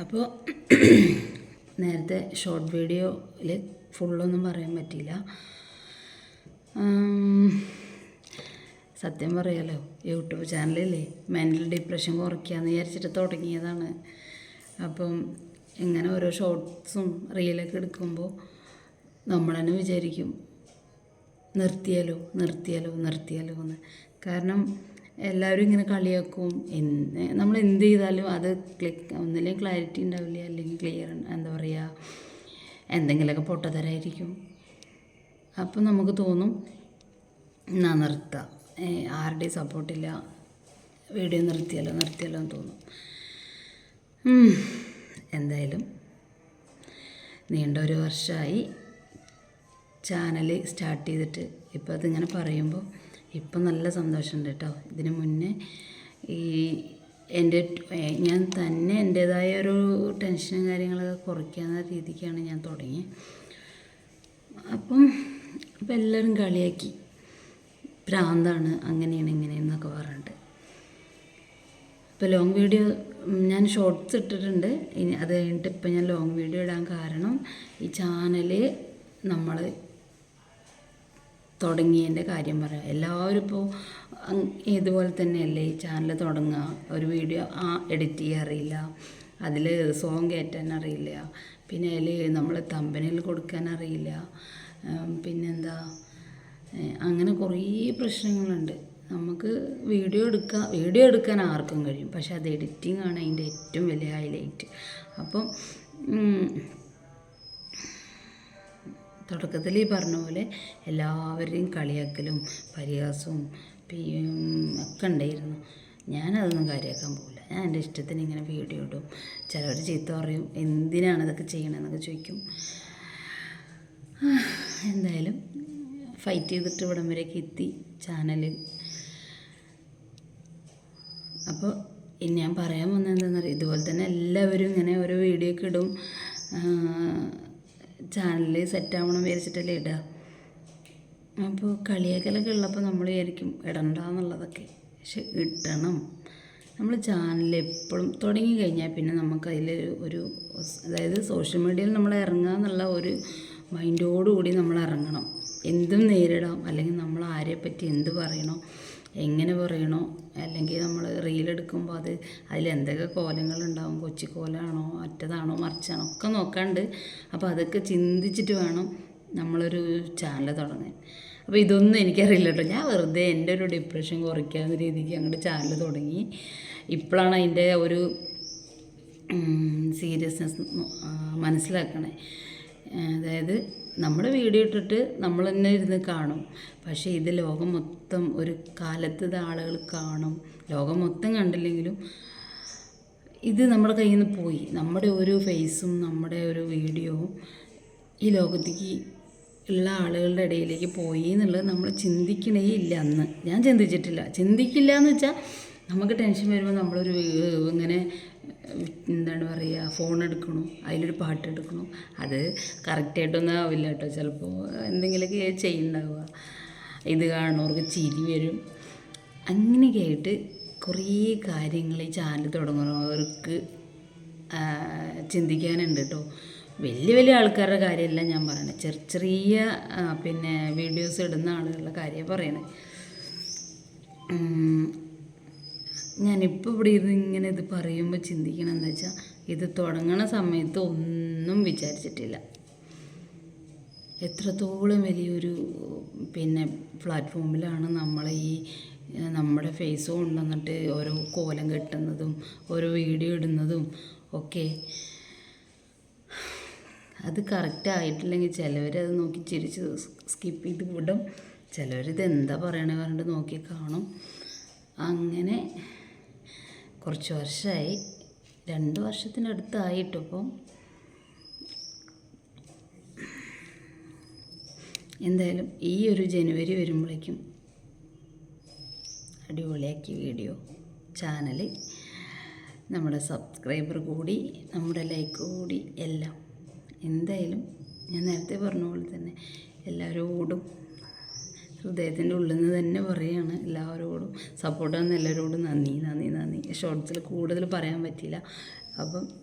അപ്പോൾ നേരത്തെ ഷോർട്ട് വീഡിയോയിൽ ഫുള്ളൊന്നും പറയാൻ പറ്റിയില്ല. സത്യം പറയാലോ യൂട്യൂബ് ചാനലില്ലേ മെന്റൽ ഡിപ്രഷൻ കുറയ്ക്കാന്ന് വിചാരിച്ചിട്ട് തുടങ്ങിയതാണ്. അപ്പം ഇങ്ങനെ ഓരോ ഷോർട്ട്സും റീലൊക്കെ എടുക്കുമ്പോൾ നമ്മൾ തന്നെ വിചാരിക്കും നിർത്തിയാലോ നിർത്തിയാലോ നിർത്തിയാലോ എന്ന്. കാരണം എല്ലാവരും ഇങ്ങനെ കളിയാക്കും. എന്ന് നമ്മൾ എന്ത് ചെയ്താലും അത് ക്ലിക്ക് ഒന്നില്ലെങ്കിൽ ക്ലാരിറ്റി ഉണ്ടാവില്ല അല്ലെങ്കിൽ ക്ലിയർ എന്താ പറയുക എന്തെങ്കിലുമൊക്കെ പൊട്ടത്തരായിരിക്കും. അപ്പം നമുക്ക് തോന്നും എന്നാ നിർത്താം. ആരുടെയും സപ്പോർട്ടില്ല വീഡിയോ നിർത്തിയാലോ നിർത്തിയാലോ എന്ന് തോന്നും. എന്തായാലും നീണ്ട ഒരു വർഷമായി ചാനൽ സ്റ്റാർട്ട് ചെയ്തിട്ട് ഇപ്പോൾ അതിങ്ങനെ പറയുമ്പോൾ ഇപ്പം നല്ല സന്തോഷമുണ്ട് കേട്ടോ. ഇതിന് മുന്നേ ഈ എന്റെ ഞാൻ തന്നെ എന്റേതായ ഒരു ടെൻഷനും കാര്യങ്ങളൊക്കെ കുറയ്ക്കാവുന്ന രീതിക്കാണ് ഞാൻ തുടങ്ങി. അപ്പം അപ്പം എല്ലാവരും കളിയാക്കി. പ്രാന്താണ് അങ്ങനെയാണ് ഇങ്ങനെയെന്നൊക്കെ പറഞ്ഞിട്ട്. ഇപ്പോൾ ലോങ് വീഡിയോ ഞാൻ ഷോർട്സ് ഇട്ടിട്ടുണ്ട്. ഇനി അത് കഴിഞ്ഞിട്ട് ഇപ്പം ഞാൻ ലോങ് വീഡിയോ ഇടാൻ കാരണം ഈ ചാനൽ നമ്മൾ തുടങ്ങിയതിന്റെ കാര്യം പറയാം. എല്ലാവരും ഇപ്പോൾ ഇതുപോലെ തന്നെയല്ലേ ഈ ചാനൽ തുടങ്ങുക? ഒരു വീഡിയോ ആ എഡിറ്റ് ചെയ്യാൻ അറിയില്ല. അതിൽ സോങ് കയറ്റാൻ അറിയില്ല. പിന്നെ അതിൽ നമ്മൾ തമ്പനിൽ കൊടുക്കാൻ അറിയില്ല. പിന്നെന്താ? അങ്ങനെ കുറേ പ്രശ്നങ്ങളുണ്ട്. നമുക്ക് വീഡിയോ എടുക്കാൻ വീഡിയോ എടുക്കാൻ ആർക്കും കഴിയും. പക്ഷെ അത് എഡിറ്റിംഗ് ആണ് അതിന്റെ ഏറ്റവും വലിയ ഹൈലൈറ്റ് അപ്പം തുടക്കത്തിൽ ഈ പറഞ്ഞ പോലെ എല്ലാവരെയും കളിയാക്കലും പരിഹാസവും ഒക്കെ ഉണ്ടായിരുന്നു. ഞാനതൊന്നും കാര്യമാക്കാൻ പോകില്ല ഞാൻ എന്റെ ഇഷ്ടത്തിന് ഇങ്ങനെ വീഡിയോ ഇടും. ചിലർ ചീത്ത പറയും എന്തിനാണ് ഇതൊക്കെ ചെയ്യണമെന്നൊക്കെ ചോദിക്കും. എന്തായാലും ഫൈറ്റ് ചെയ്തിട്ട് ഇവിടം വരെയൊക്കെ എത്തി ചാനൽ അപ്പോൾ ഇനി ഞാൻ പറയാൻ വന്നത് എന്താണെന്നറിയാം ഇതുപോലെ തന്നെ എല്ലാവരും ഇങ്ങനെ ഓരോ വീഡിയോ ഒക്കെ ഇടും. ചാനൽ സെറ്റ് ആവണം വിചാരിച്ചിട്ടല്ലേ ഇടുക അപ്പോൾ കളിയാക്കലൊക്കെ ഉള്ളപ്പോൾ നമ്മൾ വിചാരിക്കും ഇടണ്ട എന്നുള്ളതൊക്കെ പക്ഷെ ഇടണം. നമ്മൾ ചാനൽ എപ്പോഴും തുടങ്ങി കഴിഞ്ഞാൽ പിന്നെ നമുക്ക് അതിൽ ഒരു അതായത് സോഷ്യൽ മീഡിയയിൽ നമ്മൾ ഇറങ്ങുക എന്നുള്ള ഒരു മൈൻഡോടുകൂടി നമ്മൾ ഇറങ്ങണം. എന്തും നേരിടാം. അല്ലെങ്കിൽ നമ്മൾ ആരെ പറ്റി എന്ത് പറയണോ എങ്ങനെ പറയണോ? അല്ലെങ്കിൽ നമ്മൾ റീലെടുക്കുമ്പോൾ അത് അതിൽ എന്തൊക്കെ കോലങ്ങളുണ്ടാവും? കൊച്ചിക്കോലാണോ അറ്റതാണോ മറിച്ചാണോ? ഒക്കെ നോക്കാണ്ട്. അപ്പോൾ അതൊക്കെ ചിന്തിച്ചിട്ട് വേണം നമ്മളൊരു ചാനൽ തുടങ്ങാൻ. അപ്പോൾ ഇതൊന്നും എനിക്കറിയില്ല കേട്ടോ. ഞാൻ വെറുതെ എന്റെ ഒരു ഡിപ്രഷൻ കുറയ്ക്കാവുന്ന രീതിക്ക് അങ്ങോട്ട് ചാനൽ തുടങ്ങി. ഇപ്പോഴാണ് അതിന്റെ ഒരു സീരിയസ്നെസ് മനസ്സിലാക്കണേ. അതായത് നമ്മൾ വീഡിയോ ഇട്ടിട്ട് നമ്മൾ തന്നെ ഇരുന്ന് കാണും. പക്ഷേ ഇത് ലോകം മൊത്തം ഒരു കാലത്ത് ഇത് ആളുകൾ കാണും. ലോകം മൊത്തം കണ്ടില്ലെങ്കിലും ഇത് നമ്മുടെ കയ്യിൽ നിന്ന് പോയി. നമ്മുടെ ഒരു ഫേസും നമ്മുടെ ഒരു വീഡിയോവും ഈ ലോകത്തേക്ക് ഉള്ള ആളുകളുടെ ഇടയിലേക്ക് പോയി എന്നുള്ളത് നമ്മൾ ചിന്തിക്കണേ ഇല്ല അന്ന്. ഞാൻ ചിന്തിച്ചിട്ടില്ല. ചിന്തിക്കില്ല എന്ന് വെച്ചാൽ നമുക്ക് ടെൻഷൻ വരുമ്പോൾ നമ്മളൊരു ഇങ്ങനെ പറയുക ഫോൺ എടുക്കണു അതിലൊരു പാട്ട് എടുക്കണു അത് കറക്റ്റായിട്ടൊന്നും ആവില്ല കേട്ടോ. ചിലപ്പോൾ എന്തെങ്കിലുമൊക്കെ ചെയ്യുന്നുണ്ടാവുക. ഇത് കാണുന്നവർക്ക് ചിരി വരും. അങ്ങനെയൊക്കെ ആയിട്ട് കുറേ കാര്യങ്ങൾ ഈ ചാനൽ തുടങ്ങുന്നവർക്ക് ചിന്തിക്കാനുണ്ട് കേട്ടോ. വലിയ വലിയ ആൾക്കാരുടെ കാര്യമല്ല ഞാൻ പറയണത് ചെറിയ ചെറിയ പിന്നെ വീഡിയോസ് ഇടുന്ന ആളുകളുടെ കാര്യം പറയണേ. ഞാനിപ്പോൾ ഇവിടെ ഇരുന്ന് ഇങ്ങനെ ഇത് പറയുമ്പോൾ ചിന്തിക്കണം എന്താ വെച്ചാൽ ഇത് തുടങ്ങണ സമയത്ത് ഒന്നും വിചാരിച്ചിട്ടില്ല. എത്രത്തോളം വലിയൊരു പിന്നെ പ്ലാറ്റ്ഫോമിലാണ് നമ്മൾ ഈ നമ്മുടെ ഫേസ് കൊണ്ടുവന്നിട്ട് ഓരോ കോലം കെട്ടുന്നതും ഓരോ വീഡിയോ ഇടുന്നതും ഒക്കെ. അത് കറക്റ്റ് ആയിട്ടില്ലെങ്കിൽ ചിലവരത് നോക്കി ചിരിച്ച് സ്കിപ്പ് ചെയ്ത് വിടും. ചിലവരിത് എന്താ പറയണേ പറഞ്ഞിട്ട് നോക്കി കാണും. അങ്ങനെ കുറച്ച് വർഷമായി രണ്ട് വർഷത്തിനടുത്തായിട്ടിപ്പം എന്തായാലും ഈ ഒരു ജനുവരി വരുമ്പോഴേക്കും അടിപൊളിയാക്കി വീഡിയോ ചാനൽ നമ്മുടെ സബ്സ്ക്രൈബർ കൂടി നമ്മുടെ ലൈക്ക് കൂടി എല്ലാം. എന്തായാലും ഞാൻ നേരത്തെ പറഞ്ഞ പോലെ തന്നെ എല്ലാവരോടും ഹൃദയത്തിന്റെ ഉള്ളിൽ നിന്ന് തന്നെ പറയുകയാണ് എല്ലാവരോടും. സപ്പോർട്ട് തന്ന എല്ലാവരോടും നന്ദി നന്ദി നന്ദി. ഷോർട്സിൽ കൂടുതൽ പറയാൻ പറ്റിയില്ല. അപ്പം